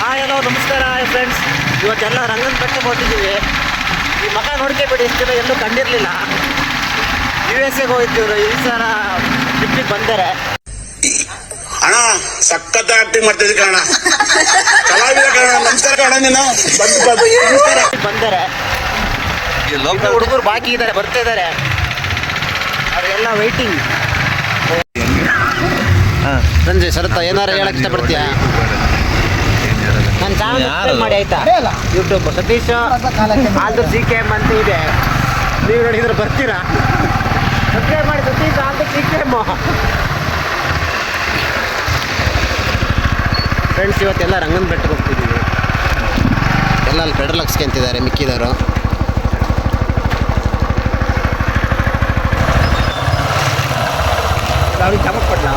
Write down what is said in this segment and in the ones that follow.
Hi hello ನಮಸ್ಕಾರ friends ಇವತ್ತೆಲ್ಲ ರಂಗನ ಬೆಟ್ಟಕ್ಕೆ ಹೋಗ್ತಿದ್ದೀವಿ ಈ ಮಗ ನೋಡ್ಕೊಬೇಡಿ ಎಷ್ಟು ಜನ ಎಲ್ಲೂ ಕಂಡಿರಲಿಲ್ಲ. ಯು ಎಸ್ ಎಗೆ ಹೋಗಿದ್ದೀವ್ರು ಈ ಸಲ ಟ್ರಿಪ್ಪಿಗೆ ಬಂದರೆ. ಅಣ್ಣ ಸಖತ್ ಆಕ್ಟಿಂಗ್ ಮಾಡ್ತಿದ್ವಿ ಕಣ ಕಲಾವಿದ ಕಣ ನಮಸ್ಕಾರ ಕಣ ನೀನು? ಬಂದು ಬಂದು ನಮಸ್ಕಾರ ಬಂದರೆ. ಹುಡುಗರು ಬಾಕಿ ಇದ್ದಾರೆ ಬರ್ತಾ ಇದ್ದಾರೆ. ಅವರೆಲ್ಲ ವೈಟಿಂಗ್ ಸಂಜಯ್ ಸರತ ಏನಾರ ಹೇಳಕ್ ಇಷ್ಟಪಡ್ತೀಯಾ? ನನ್ನ ಚಾನಲ್ ಸಬ್ಸ್ಕ್ರೈಬ್ ಮಾಡಿ ಆಯ್ತಾ? YouTube Satish Aldu C K M ಅಂತ ಇದೆ. ನೀವು ನೋಡಿದ್ರೆ ಬರ್ತೀರಾ? ಸಬ್ಸ್ಕ್ರೈಬ್ ಮಾಡಿ Satish Aldu C K M friends ಇವತ್ತೆಲ್ಲ ರಂಗನ ಬೆಟ್ಟಕ್ಕೆ ಹೋಗ್ತಿದ್ದೀವಿ. ಎಲ್ಲ ಅಲ್ಲಿ ಪೆಟ್ರೋಲ್ ಹಾಕ್ಸ್ಕೊಂತಿದ್ದಾರೆ ಮಿಕ್ಕಿದವರು. ಚಮಕ್ ಕೊಡ್ಲ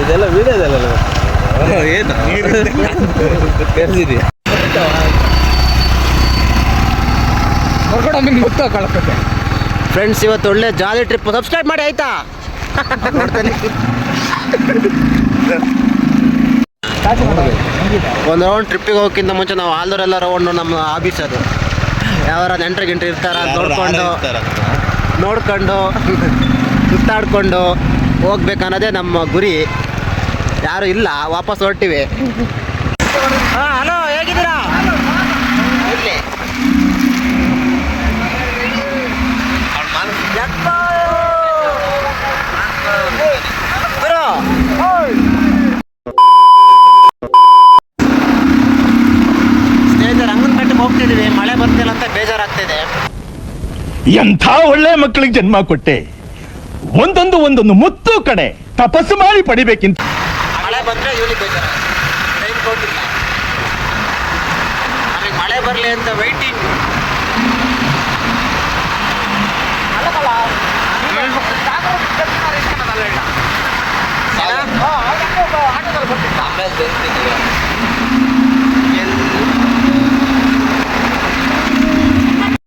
ಇದೆಲ್ಲ ವಿಡಿಯೋದಲ್ಲ ಏನು? ಕರ್ಸಿದ್ಯಾ ಫ್ರೆಂಡ್ಸ್ ಇವತ್ತು ಒಳ್ಳೆ ಜಾಲಿ ಟ್ರಿಪ್ ಸಬ್ಸ್ಕ್ರೈಬ್ ಮಾಡಿ ಆಯ್ತಾ? ನೋಡ್ತಾನೆ ಒಂದು ರೌಂಡ್ ಟ್ರಿಪ್ಪಿಗೆ ಹೋಗೋಕ್ಕಿಂತ ಮುಂಚೆ ನಾವು ಆಲ್ದೂರೆಲ್ಲ ರೌಂಡು ನಮ್ಮ ಆಫೀಸ್ ಅದು. ಯಾವ್ದಾರ ಎಂಟ್ರಿ ಗಿಂಟ್ರಿ ಇರ್ತಾರ ನೋಡ್ಕೊಂಡು ನೋಡ್ಕೊಂಡು. ಸುತ್ತಾಡ್ಕೊಂಡು ಹೋಗ್ಬೇಕನ್ನೋದೇ ನಮ್ಮ ಗುರಿ. ಯಾರು ಇಲ್ಲ, ವಾಪಸ್ ಹೊರಟಿವಿ. ಹಾಂ, ಹಲೋ, ಹೇಗಿದ್ದೀರಾ? ಇಲ್ಲಿ. ಸ್ನೇಹಿತರೆ, ರಂಗನ ಬೆಟ್ಟಕ್ಕೆ ಹೋಗ್ತಿದೀವಿ. ಮಳೆ ಬರ್ತಿಲ್ಲ ಅಂತ ಬೇಜಾರಾಗ್ತಿದೆ. ಎಂಥ ಒಳ್ಳೆ ಮಕ್ಕಳಿಗೆ ಜನ್ಮ ಕೊಟ್ಟೆ. ಒಂದೊಂದು ಒಂದೊಂದು ಮುತ್ತು ಕಡೆ ತಪಸ್ಸು ಮಾಡಿ ಪಡಿಬೇಕಿಂತ ಮಳೆ ಬಂದ್ರೆ ಇವನಿಗೆ ಬೇಜಾರ. ರೈನ್ ಕೋಟ್ ಇಲ್ಲ ನಮಗೆ ಮಳೆ ಬರಲಿ ಅಂತ ವೈಟಿಂಗ್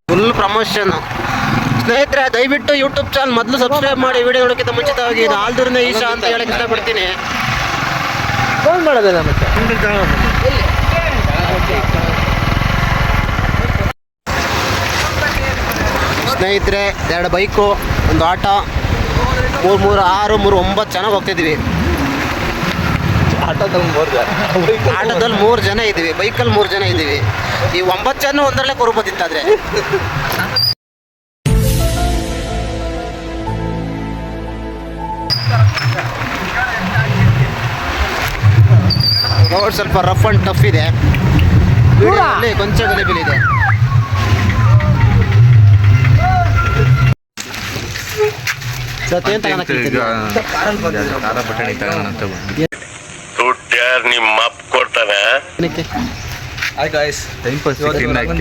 ಫುಲ್ ಪ್ರಮೋಷನ್ ಸ್ನೇಹಿತರೆ ದಯವಿಟ್ಟು ಯೂಟ್ಯೂಬ್ ಚಾನಲ್ ಮೊದಲು ಸಬ್ಸ್ಕ್ರೈಬ್ ಮಾಡಿ ವಿಡಿಯೋ ನೋಡೋಕ್ಕಿಂತ ಮುಂಚಿತವಾಗಿ ಆಲ್ದೂರಿನ ಈಶಾ ಅಂತ ಹೇಳಕ್ ಇಷ್ಟಪಡ್ತೀನಿ. ಫೋನ್ ಮಾಡೋದಿಲ್ಲ ಮತ್ತೆ? ಸ್ನೇಹಿತರೆ ಎರಡು ಬೈಕು ಒಂದು ಆಟೋ ಮೂರು ಮೂರು ಆರು ಮೂರು ಒಂಬತ್ತು ಜನ ಹೋಗ್ತಿದ್ವಿ ಆಟೋದಲ್ಲಿ ಮೂರು ಆಟೋದಲ್ಲಿ ಮೂರು ಜನ ಇದ್ದೀವಿ ಬೈಕಲ್ಲಿ ಮೂರು ಜನ ಇದ್ದೀವಿ. ಈ ಒಂಬತ್ತು ಜನ ಒಂದರಲ್ಲೇ ಕೊರ್ಬೋದಿತ್ತಾದ್ರೆ ರೋಡ್ ಸ್ವಲ್ಪ ರಫ್ ಅಂಡ್ ಟಫ್ ಇದೆ. ವಿಡಿಯೋದಲ್ಲಿ ಕೊಂಚ ಗಲಿಬಿಲಿದೆ ಇದೆ.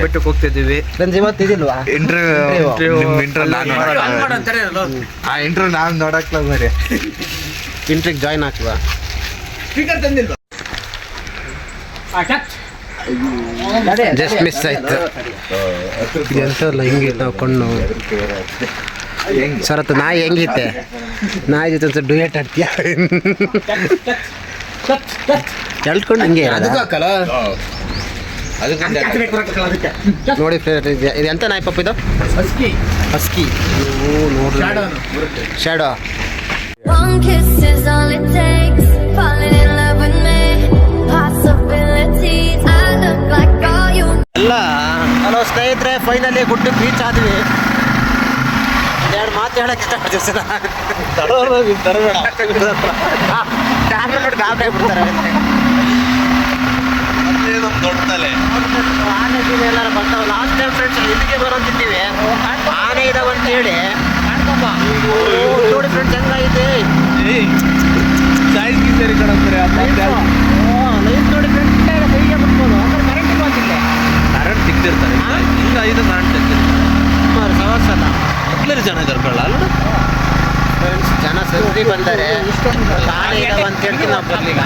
ಬೆಟ್ಟಕ್ಕೆ ಹೋಗ್ತಿದ್ದೀವಿ. ಫ್ರೆಂಡ್ಸ್ ಇವತ್ತು ಇದಿಲ್ವಾ? ಇಂಟರ್ವ್ಯೂ ನಿಮ್ ಇಂಟರ್ವ್ಯೂ ನಾನು ಆ ಇಂಟರ್ವ್ಯೂ ನಾನು ನೋಡಕ್ಲ ಬರೀ ಇಂಟ್ರಿಗೆ ಜಾಯ್ನ್ ಆಗ್ತವಾ ಜಸ್ಟ್ ಮಿಸ್ ಆಯ್ತು. ಎಂತಲ್ಲ ಹಿಂಗಿತ್ತು ಕಣ್ಣು. ಸರ್ ಅದು ನಾಯಿ ಹೆಂಗಿತ್ತೆ ನಾಯಿ ಜೊತೆ ಒಂದು ಡುಯೆಟ್ ಆಡ್ತೀಯ? ಎಳ್ಕೊಂಡು ಹಿಂಗೆ? ನೋಡಿ ಇದು ಎಂತ ನಾಯಿ ಪಪ್ಪ ಇದು? ಹಸ್ಕಿ. ನೋಡ್ರಿ. ಶ್ಯಾಡೋ ಎಲ್ಲ ಹಲೋ ಸ್ನೇಹಿತರೆ ಫೈನಲಿ ಗುಡ್ಡಕ್ಕೆ ಬೀಚ್ ಆದ್ವಿ. ಎರಡು ಮಾತು ಹೇಳಕ್ ಇಷ್ಟಪಡ್ತೀವಿ ಸರ್ ಕ್ಯಾಮ್ರಾ ನೋಡಿ ಗಾಬರಿ ತಲೆ. ಆನೆ ಗೀನೆ ಎಲ್ಲಾರು ಬರ್ತಾವ ಲಾಸ್ಟ್ ಟೈಮ್ ಫ್ರೆಂಡ್ಸ್ ಇಲ್ಲಿಗೆ ಬರೋದಿದ್ದೀವಿ. ಆನೆ ಇದಾವ ಅಂತ ಹೇಳಿ. ನೋಡಿ ಫ್ರೆಂಡ್ಸ್ ಹೆಂಗಾಗಿದೆ. ಲೈಫ್ ನೋಡಿ ಫ್ರೆಂಡ್ಸ್ ಕೈಗೆ ಬಿಟ್ಬೋದು ಅಂದ್ರೆ ಕರೆಂಟ್ ಬಂದಿಲ್ಲ ಕರೆಂಟ್ ಈಗ ಐದು ಗಂಟೆ ಸುಮಾರು ಸವಾಸ ಅಲ್ಲ ಎಲ್ಲರೂ ಜನ ಇದ್ದಾರೆ ಕಳ್ಳ ಅಲ್ಲ ಫ್ರೆಂಡ್ಸ್ ಜನ ಸರಿ ಬಂದರೆ ಆನೆ ಇದಾವ ಅಂತ ಹೇಳ್ತೀನಿ ನಾವು ಬರ್ಲಿಲ್ಲ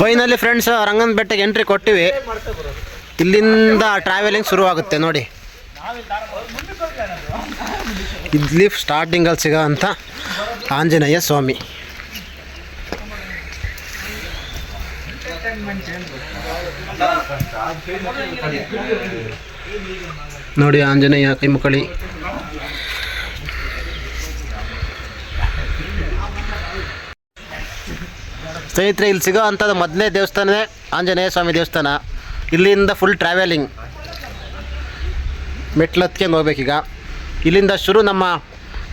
ಫೈನಲಿ ಫ್ರೆಂಡ್ಸ್ ರಂಗನ ಬೆಟ್ಟಗೆ ಎಂಟ್ರಿ ಕೊಟ್ಟಿವಿ. ಇಲ್ಲಿಂದ ಟ್ರಾವೆಲಿಂಗ್ ಶುರು ಆಗುತ್ತೆ ನೋಡಿ. ಇಲ್ಲಿ ಸ್ಟಾರ್ಟಿಂಗಲ್ಲಿ ಸಿಗೋ ಅಂಥ ಆಂಜನೇಯ ಸ್ವಾಮಿ. ನೋಡಿ ಆಂಜನೇಯ ಕೈಮುಕಳಿ ಸ್ನೇಹಿತರೆ ಇಲ್ಲಿ ಸಿಗೋ ಅಂಥದ್ದು ಮೊದಲನೇ ದೇವಸ್ಥಾನವೇ ಆಂಜನೇಯ ಸ್ವಾಮಿ ದೇವಸ್ಥಾನ. ಇಲ್ಲಿಂದ ಫುಲ್ ಟ್ರಾವೆಲಿಂಗ್ ಮೆಟ್ಲು ಹತ್ಕೊಂಡು ಹೋಗ್ಬೇಕೀಗ. ಇಲ್ಲಿಂದ ಶುರು ನಮ್ಮ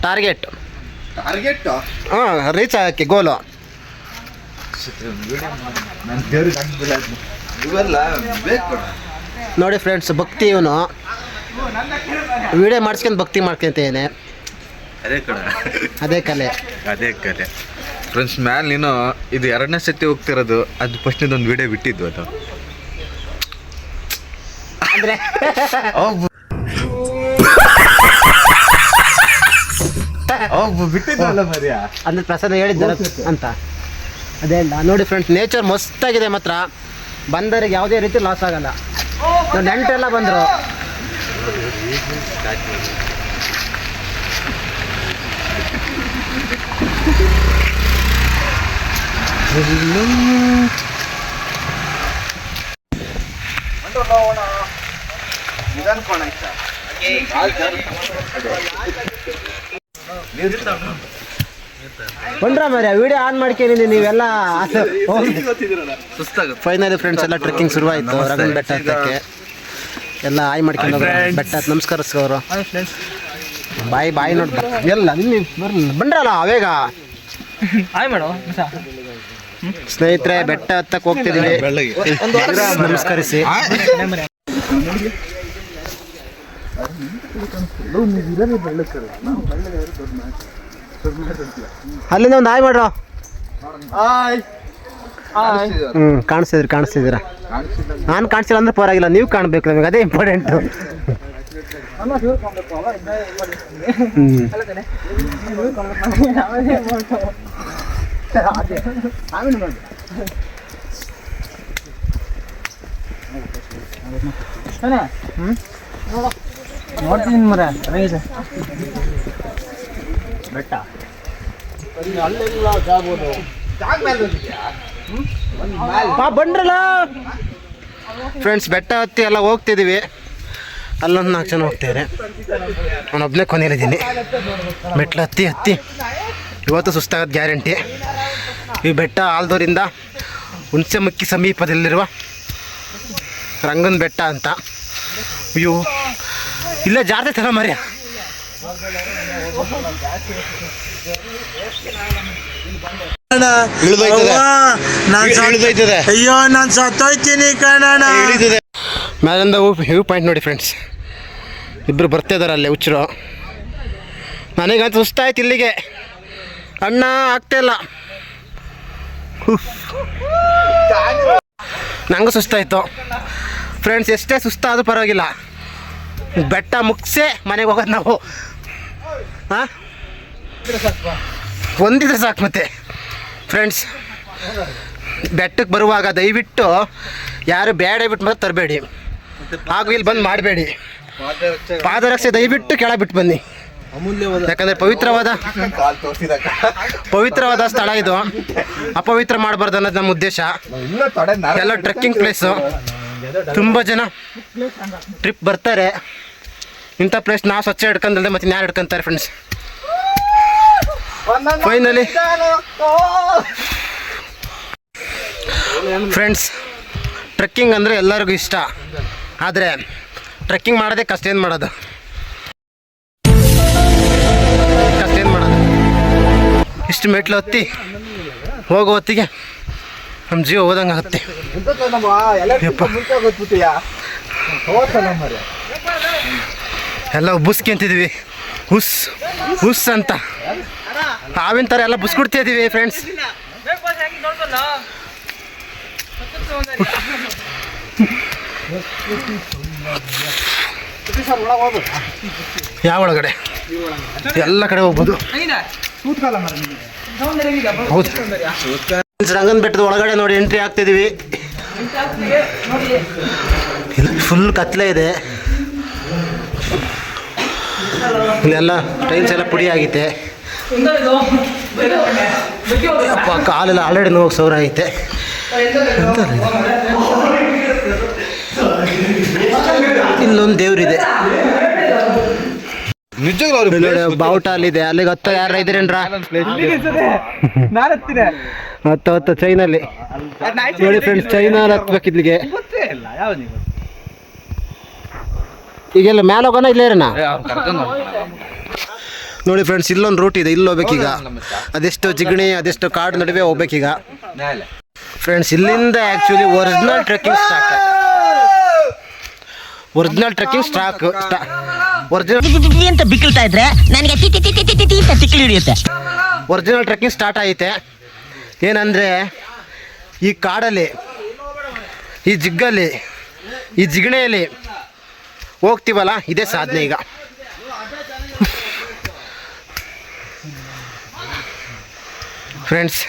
ಟಾರ್ಗೆಟ್. ಟಾರ್ಗೆಟ್ ಹಾಂ ರೀಚ್ ಆಗೋಕ್ಕೆ ಗೋಲು ಇವೆಲ್ಲ ಬೇಕು. ನೋಡಿ ಫ್ರೆಂಡ್ಸ್ ಭಕ್ತಿ ಇವನು. ವಿಡಿಯೋ ಮಾಡಿಸ್ಕೊಂಡು ಭಕ್ತಿ ಮಾಡ್ಕೊಂತೇನೆ. ಅದೇ ಕಲೆ ಅದೇ ಕಲೆ. ಅದೇ ಕಲೆ. ಫ್ರೆಂಡ್ಸ್ ಮ್ಯಾಲ ನೀನು ಇದು ಎರಡನೇ ಸತಿ ಹೋಗ್ತಿರೋದು ಅದು ಫಸ್ಟ್ನೇದು ಒಂದು ವಿಡಿಯೋ ಬಿಟ್ಟಿದ್ದು ಅದು. ಅಂದರೆ? ಬಿಟ್ಟಿದ್ದಲ್ಲ ಮರಿಯಾ. ಅಂದರೆ ಪ್ರಸಾದ ಹೇಳಿದ್ದ ಅಂತ. ಅದೇ ಇಲ್ಲ ನೋಡಿ ಫ್ರೆಂಡ್ಸ್ ನೇಚರ್ ಮಸ್ತಾಗಿದೆ ಮಾತ್ರ. ಬಂದವರಿಗೆ ಯಾವುದೇ ರೀತಿ ಲಾಸ್ ಆಗಲ್ಲ. ನೆಂಟೆಲ್ಲ ಬಂದರು. ಬಂದ್ರ ಮರ್ಯ ವಿಡಿಯೋ ಆನ್ ಮಾಡ್ಕೊಂಡಿನಿ ನೀವೆಲ್ಲ ಫೈನಲಿ ಫ್ರೆಂಡ್ಸ್ ಎಲ್ಲ ಟ್ರೆಕ್ಕಿಂಗ್ ಶುರುವಾಯಿತು. ರಗನ್ ಬೆಟ್ಟ ಹತ್ತಕ್ಕೆ. ಎಲ್ಲ ಆಯ್ ಮಾಡ್ಕೊಂಡು. ಬೆಟ್ಟ ಹತ್ತು ನಮಸ್ಕರಿಸ್ಕವ್ರು ಬಾಯಿ ಬಾಯಿ ನೋಡಿ ಎಲ್ಲ ನಿನ್ನ ಬಂದ್ರಲ್ಲ ಅವೇಗ ಸ್ನೇಹಿತರೆ ಬೆಟ್ಟ ಹತ್ತಕ್ಕೆ ಹೋಗ್ತಿದ್ದೀವಿ ನಮಸ್ಕರಿಸಿ ನಮಸ್ಕರಿಸಿ. ಅಲ್ಲಿಂದ ಒಂದು ಹಾಯ್ ಮಾಡ್ರ. ಹ್ಞೂ ಕಾಣಿಸ್ತಿದ್ರಿ ಕಾಣಿಸ್ತಿದ್ದೀರಾ ನಾನು ಕಾಣಿಸಿಲ್ಲ ಅಂದ್ರೆ ಪರವಾಗಿಲ್ಲ ನೀವು ಕಾಣಬೇಕು ನಮಗೆ ಅದೇ ಇಂಪಾರ್ಟೆಂಟು ನೋಡ್ತೀನಿ ಮರ ಬೆಟ್ಟ. ಬಂದ್ರಲ್ಲ. ಫ್ರೆಂಡ್ಸ್ ಬೆಟ್ಟ ಹತ್ತಿ ಎಲ್ಲ ಹೋಗ್ತಿದ್ದೀವಿ ಅಲ್ಲೊಂದು ನಾಲ್ಕು ಜನ ಹೋಗ್ತಿದ್ದಾರೆ ನಾನೊಬ್ಬನೇ ಕೊನೆಯಲ್ಲಿದ್ದೀನಿ ಮೆಟ್ಲು ಹತ್ತಿ ಹತ್ತಿ. ಇವತ್ತು ಸುಸ್ತಾಗೋದು ಗ್ಯಾರಂಟಿ. ಈ ಬೆಟ್ಟ ಆಲ್ದೋರಿಂದ ಹುಣಸೆಮಕ್ಕಿ ಸಮೀಪದಲ್ಲಿರುವ ರಂಗನ ಬೆಟ್ಟ ಅಂತ. ಅಯ್ಯೋ. ಇಲ್ಲೇ ಥರ ಮರ್ಯ ಅಯ್ಯೋ ನಾನು ಸತ್ತೋಯ್ತೀನಿ ಕಣಣ್ಣ. ಮ್ಯಾಲಿಂದ ವ್ಯೂ ಪಾಯಿಂಟ್ ನೋಡಿ ಫ್ರೆಂಡ್ಸ್ ಇಬ್ಬರು ಬರ್ತಾ ಇದಾರೆ ಅಲ್ಲಿ ಹುಚ್ಚರು. ನನಗಂತ ಸುಸ್ತಾಯ್ತು ಇಲ್ಲಿಗೆ. ಅಣ್ಣ ಆಗ್ತಾ ಇಲ್ಲ. ಉಫ್. ನಂಗೂ ಸುಸ್ತಾಯ್ತು. ಫ್ರೆಂಡ್ಸ್ ಎಷ್ಟೇ ಸುಸ್ತಾದ್ರೂ ಪರವಾಗಿಲ್ಲ. ಬೆಟ್ಟ ಮುಗಿಸೇ ಮನೆಗೆ ಹೋಗೋದು ನಾವು. ಹಾಂ? ಒಂದಿದ್ರೆ ಸಾಕು ಮತ್ತೆ. ಫ್ರೆಂಡ್ಸ್ ಬೆಟ್ಟಕ್ಕೆ ಬರುವಾಗ ದಯವಿಟ್ಟು ಯಾರು ಬೇಡ ಬಿಟ್ಟು ಮತ್ತೆ ತರಬೇಡಿ. ಹಾಗೂ ಇಲ್ಲಿ ಬಂದು ಮಾಡಬೇಡಿ. ಪಾದರಕ್ಷೆ ದಯವಿಟ್ಟು ಕೆಳ ಬಿಟ್ಟು ಬನ್ನಿ. ಯಾಕಂದರೆ ಪವಿತ್ರವಾದ ಪವಿತ್ರವಾದ ಸ್ಥಳ ಇದು. ಅಪವಿತ್ರ ಮಾಡಬಾರ್ದು ಅನ್ನೋದು ನಮ್ಮ ಉದ್ದೇಶ. ಎಲ್ಲ ಟ್ರೆಕ್ಕಿಂಗ್ ಪ್ಲೇಸು ತುಂಬ ಜನ ಟ್ರಿಪ್ ಬರ್ತಾರೆ. ಇಂಥ ಪ್ಲೇಸ್ ನಾವು ಸ್ವಚ್ಛ ಹಿಡ್ಕೊಂಡಲ್ದೆ ಮತ್ತೆ ನ್ಯಾಯ ಹಿಡ್ಕೊಂತಾರೆ ಫ್ರೆಂಡ್ಸ್ ಫೈನಲಿ ಫ್ರೆಂಡ್ಸ್ ಟ್ರೆಕ್ಕಿಂಗ್ ಅಂದರೆ ಎಲ್ಲರಿಗೂ ಇಷ್ಟ. ಆದರೆ ಟ್ರೆಕ್ಕಿಂಗ್ ಮಾಡೋದೇ ಕಷ್ಟ ಏನು ಮಾಡೋದು? ಕಷ್ಟ ಏನು ಮಾಡೋದು? ಇಷ್ಟು ಮೆಟ್ಲು ಹತ್ತಿ ಹೋಗೋ ಹೊತ್ತಿಗೆ ನಮ್ಮ ಜೀವ ಹೋದಂಗೆ ಆಗುತ್ತೆ. ಎಲ್ಲ ಉಬ್ಬಿಸ್ಕೊಂತಿದ್ವಿ ಹುಸ್ ಹುಸ್ ಅಂತ. ಹಾವಿನ ಥರ ಎಲ್ಲ ಬುಸ್ಕೊಡ್ತಾ ಇದ್ದೀವಿ ಫ್ರೆಂಡ್ಸ್ ಯಾವ ಒಳಗಡೆ? ಎಲ್ಲ ಕಡೆ ಹೋಗ್ಬೋದು. ಹೌದು. ರಂಗನ್ ಬೆಟ್ಟದ ಒಳಗಡೆ ನೋಡಿ ಎಂಟ್ರಿ ಆಗ್ತಿದೀವಿ ಫುಲ್ ಕತ್ಲೆ ಇದೆ. ಇಲ್ಲೆಲ್ಲ ಟೈಲ್ಸ್ ಎಲ್ಲ ಪುಡಿ ಆಗೈತೆ ಅಪ್ಪ ಕಾಲೆಲ್ಲ ಆಲ್ರೆಡಿ ನೋವು ಸೌರ ಐತೆ ಇಲ್ಲೊಂದು ದೇವ್ರಿದೆ. ಬಾವುಟ ಅಲ್ಲಿದೆ ಅಲ್ಲಿಗೆ ಹತ್ತ ಯಾರ ಇದ್ರೇನ್ರ ಹತ್ತ ಹತ್ತ ಚೈನಲ್ಲಿ. ನೋಡಿ ಫ್ರೆಂಡ್ಸ್ ಚೈನಲ್ಲಿ ಹತ್ಬೇಕು ಇಲ್ಲಿಗೆ ಈಗೆಲ್ಲ ಮ್ಯಾಲ ಹೋಗೋಣ ಇಲ್ಲೇ ಇರೋಣ? ನೋಡಿ ಫ್ರೆಂಡ್ಸ್ ಇಲ್ಲೊಂದು ರೂಟ್ ಇದೆ ಇಲ್ಲಿ ಹೋಗ್ಬೇಕೀಗ ಅದೆಷ್ಟು ಜಿಗಣಿ ಅದೆಷ್ಟು ಕಾಡು ನಡುವೆ ಹೋಗ್ಬೇಕೀಗ ಫ್ರೆಂಡ್ಸ್ ಇಲ್ಲಿಂದ actually original trekking start original trekking stock original ಅಂತ ಬಿಕ್ಕಳ್ತಾ ಇದ್ರೆ ನನಗೆ ಹಿಡಿಯುತ್ತೆ. ಒರಿಜಿನಲ್ ಟ್ರೆಕ್ಕಿಂಗ್ ಸ್ಟಾರ್ಟ್ ಆಯಿತೆ ಏನಂದರೆ ಈ ಕಾಡಲ್ಲಿ ಈ ಜಿಗ್ಗಲ್ಲಿ ಈ ಜಿಗಣೆಯಲ್ಲಿ ಹೋಗ್ತೀವಲ್ಲ? ಇದೇ ಸಾಧನೆ ಈಗ. ಫ್ರೆಂಡ್ಸ್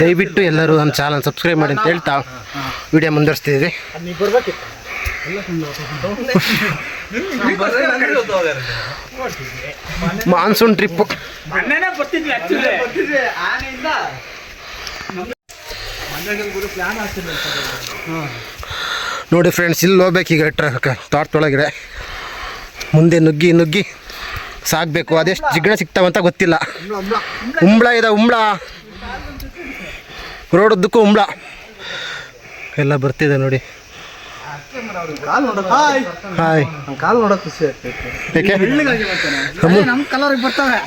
ದಯವಿಟ್ಟು ಎಲ್ಲರೂ ನಮ್ಮ ಚಾನಲ್ ಸಬ್ಸ್ಕ್ರೈಬ್ ಮಾಡಿ ಅಂತ ಹೇಳ್ತಾ ವಿಡಿಯೋ ಮುಂದುವರಿಸ್ತಿದ್ದೀವಿ. ಮಾನ್ಸೂನ್ ಟ್ರಿಪ್ಪು ನೋಡಿ ಫ್ರೆಂಡ್ಸ್ ಇಲ್ಲಿ ಹೋಗ್ಬೇಕೀಗ ಟ್ರಕ್ ತೋಟದೊಳಗಡೆ ಮುಂದೆ ನುಗ್ಗಿ ನುಗ್ಗಿ ಸಾಕಬೇಕು. ಅದೆಷ್ಟು ಜಿಗ್ಣ ಸಿಗ್ತಾವಂತ ಗೊತ್ತಿಲ್ಲ. ಉಂಬ್ಳ ಇದೆ, ಉಂಬ್ಳ. ರೋಡ್ ಉದ್ದಕ್ಕೂ ಉಂಬ್ಳ. ಎಲ್ಲ ಬರ್ತಿದೆ ನೋಡಿ.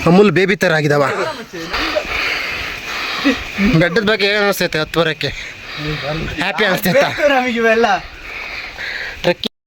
ಅಮೂಲ್ ಬೇಬಿ ಥರ ಆಗಿದಾವ. ಬೆಟ್ಟದ ಬಗ್ಗೆ ಏನು ಅನಿಸ್ತೈತೆ ಹತ್ತು ಬರೋಕ್ಕೆ ಹ್ಯಾಪಿ ಅನಿಸ್ತೈತಾ? requiere